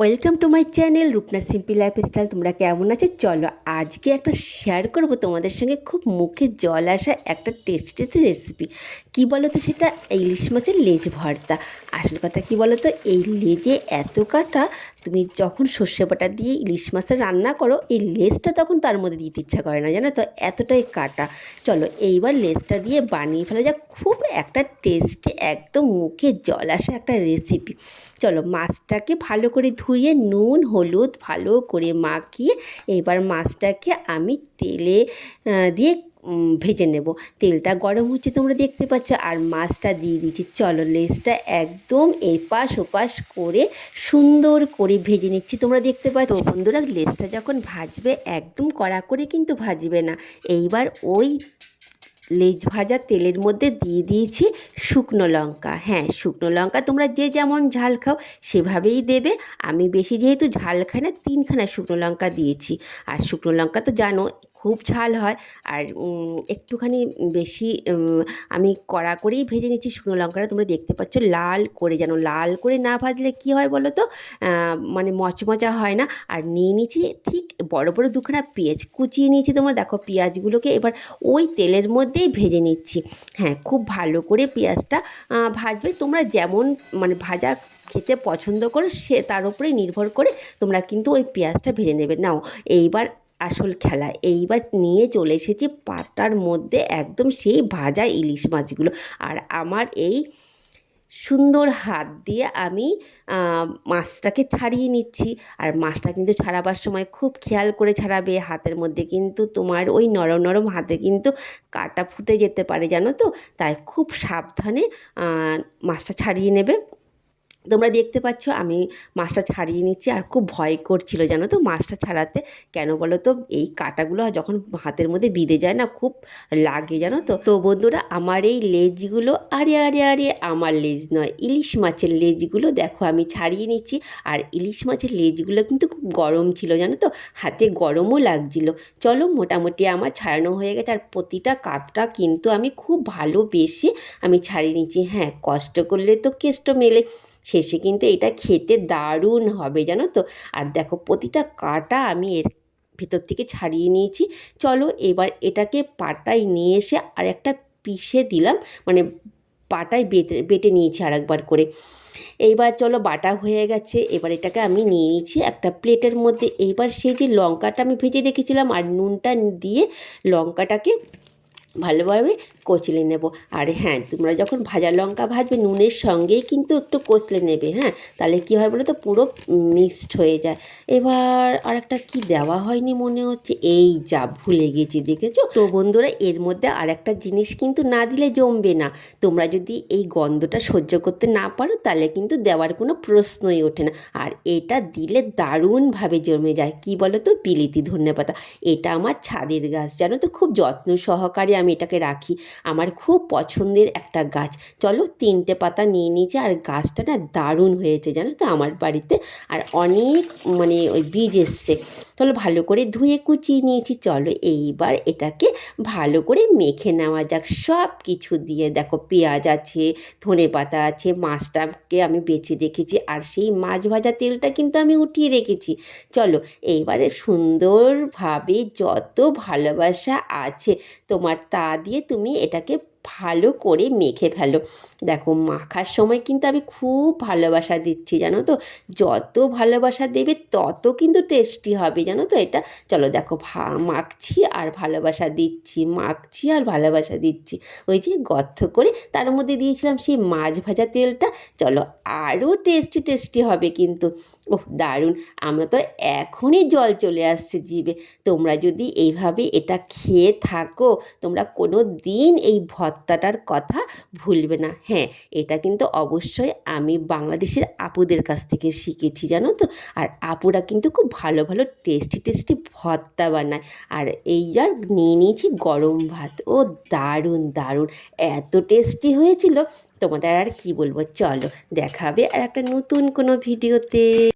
Welcome to my channel Rupna Simpi lifestyle তোমরা কেমন আছো? চলো আজকে একটা শেয়ার করব তোমাদের সঙ্গে। খুব মুখে জল আসা একটা টেস্টি টেস্টি রেসিপি কি বলো তো সেটা? ইলিশ মাছের লেজ ভর্তা। আসল কথা কী বলো তো এই লেজে এত কাটা তুমি যখন সর্ষে বাটা দিয়ে ইলিশ মাছের রান্না করো, এই লেজটা তখন তার মধ্যে দিতে ইচ্ছা করে না, জানো তো? এতটাই কাটা। চলো, এইবার লেজটা দিয়ে বানিয়ে ফেলা যাক। খুব একটা টেস্টি একদম মুখে জল আসা একটা রেসিপি চলো, মাছটাকে ভালো করে ধুয়ে নুন, হলুদ ভালো করে মাখিয়ে এবার মাছটাকে আমি তেলে দিয়ে ভেজে নেব। তেলটা গরম হচ্ছে তোমরা দেখতে পাচ্ছ আর মাছটা দিয়ে দিচ্ছি চলো লেজটা একদম এপাশ ওপাশ করে সুন্দর করে ভেজে নিচ্ছি। তোমরা দেখতে পাচ্ছ বন্ধুরা লেজটা যখন ভাজবে একদম কড়া করে কিন্তু ভাজবে না। এইবার ওই লেজ ভাজা তেলের মধ্যে দিয়ে দিয়েছি শুকনো লঙ্কা। হ্যাঁ শুকনো লঙ্কা তোমরা যে যেমন ঝাল খাও সেভাবেই দেবে। আমি বেশি যেহেতু ঝাল খাই না তিনখানা শুকনো লঙ্কা দিয়েছি। আর শুকনো লঙ্কা তো জানো খুব ঝাল হয়। আর একটুখানি বেশি আমি কড়া করেই ভেজে নিচ্ছি শুকনো লঙ্কাটা। তোমরা দেখতে পাচ্ছ লাল করে যেন, লাল করে না ভাজলে কি হয় বলো তো? মানে মচমচা হয় না। আর নিয়ে নিয়েছি ঠিক বড় বড় দুখানা পেঁয়াজ। কুচিয়ে নিয়েছি তোমরা, দেখো পেঁয়াজগুলোকে এবার ওই তেলের মধ্যেই ভেজে নিচ্ছি। হ্যাঁ খুব ভালো করে পেঁয়াজটা ভাজবে। তোমরা যেমন মানে ভাজা খেতে পছন্দ করো, সে তার উপরেই নির্ভর করে তোমরা কিন্তু ওই পেঁয়াজটা ভেজে নেবে। নাও, এইবার আসল খেলা। এইবার নিয়ে চলে এসেছি পাটার মধ্যে একদম সেই ভাজা ইলিশ মাছগুলো। আর আমার এই সুন্দর হাত দিয়ে আমি মাছটাকে ছাড়িয়ে নিচ্ছি। আর মাছটা কিন্তু ছাড়াবার সময় খুব খেয়াল করে ছাড়াবে হাতের মধ্যে। কিন্তু তোমার ওই নরম নরম হাতে কিন্তু কাটা ফুটে যেতে পারে, জানো তো? তাই খুব সাবধানে মাছটা ছাড়িয়ে নেবে। তোমরা দেখতে পাচ্ছ, আমি মাছটা ছাড়িয়ে নিচ্ছি আর খুব ভয় করছিল, জানো তো? মাছটা ছাড়াতে কেন বলো তো? এই কাঁটাগুলো যখন হাতের মধ্যে বিঁধে যায় না, খুব লাগে, জানো তো? তো বন্ধুরা, আমার এই লেজগুলো, আরে আরে আরে, আমার লেজ নয়, ইলিশ মাছের লেজগুলো দেখো, আমি ছাড়িয়ে নিচ্ছি। আর ইলিশ মাছের লেজগুলো কিন্তু খুব গরম ছিল, জানো তো? হাতে গরমও লাগছিল। চলো, মোটামুটি আমার ছাড়ানো হয়ে গেছে। আর প্রতিটা কাতটা কিন্তু আমি খুব ভালোবেসে আমি ছাড়িয়ে নিচ্ছি। হ্যাঁ কষ্ট করলে তো কেষ্ট মেলে। শেষে কিন্তু এটা খেতে দারুণ হবে, জানো তো? আর দেখো প্রতিটা কাটা আমি এর ভিতর থেকে ছাড়িয়ে নিয়েছি। চলো এবার এটাকে পাটায় নিয়ে এসে আর একটা পিষে দিলাম মানে পাটায় বেটে বেটে নিয়েছি আর একবার করে। এইবার চলো বাটা হয়ে গেছে, এবার এটাকে আমি নিয়ে নিয়েছি একটা প্লেটের মধ্যে। এইবার সেই যে লঙ্কাটা আমি ভেজে রেখেছিলাম আর নুনটা দিয়ে লঙ্কাটাকে ভালোভাবে কচলে নেব। আর হ্যাঁ তোমরা যখন ভাজা লঙ্কা ভাজবে, নুনের সঙ্গেই কিন্তু একটু কচলে নেবে হ্যাঁ? তাহলে কী হয় বলো তো পুরো মিক্সড হয়ে যায়। এবার আর একটা কি দেওয়া হয়নি মনে হচ্ছে? এই যা, ভুলে গেছি, দেখেছ? তো বন্ধুরা, এর মধ্যে আর একটা জিনিস কিন্তু না দিলে জমবে না। তোমরা যদি এই গন্ধটা সহ্য করতে না পারো, তাহলে কিন্তু দেওয়ার কোনো প্রশ্নই ওঠে না। আর এটা দিলে দারুণভাবে জমে যায়। কি বলো তো বিলিতি ধন্যপাতা এটা আমার ছাদের গাছ, জানো তো? খুব যত্ন সহকারে আমি এটাকে রাখি। আমার খুব পছন্দের একটা গাছ। চলো তিনটে পাতা নিয়ে নিয়েছি আর গাছটা না দারুণ হয়েছে জানো তো আমার বাড়িতে। আর অনেক মানে ওই বীজ এসছে। চলো ভালো করে ধুয়ে কুচিয়ে নিয়েছি। চলো এইবার এটাকে ভালো করে মেখে নেওয়া যাক। সব কিছু দিয়ে দেখো পেঁয়াজ আছে, ধনে পাতা আছে, মাছটাকে আমি বেছে রেখেছি আর সেই মাছ ভাজা তেলটা কিন্তু আমি উঠিয়ে রেখেছি। চলো এইবারে সুন্দরভাবে যত ভালোবাসা আছে তোমার তা দিয়ে তুমি এটাকে ভালো করে মেখে ফেলো। দেখো মাখার সময় কিন্তু আমি খুব ভালোবাসা দিচ্ছি, জানো তো? যত ভালোবাসা দেবে তত কিন্তু টেস্টি হবে, জানো তো এটা? চলো দেখো মাখছি আর ভালোবাসা দিচ্ছি, মাখছি আর ভালোবাসা দিচ্ছি। ওই যে গর্ত করে তার মধ্যে দিয়েছিলাম সেই মাছ ভাজা তেলটা। চলো আরও টেস্টি টেস্টি হবে কিন্তু। ওহ, দারুণ! আমরা তো এখনই জল চলে আসছে জিভে। তোমরা যদি এইভাবে এটা খেয়ে থাকো, তোমরা কোনো দিন এই ভর্তাটার কথা ভুলবে না। হ্যাঁ এটা কিন্তু অবশ্যই আমি বাংলাদেশের আপুদের কাছ থেকে শিখেছি, জানো তো? আর আপুরা কিন্তু খুব ভালো ভালো টেস্টি টেস্টি ভর্তা বানায়। আর এই আর নিয়ে নিয়েছি গরম ভাত। ও দারুণ দারুণ। এত টেস্টি হয়েছিল। তোমাদের আর কি বলব? চলো, দেখাবে আর একটা নতুন কোনো ভিডিওতে।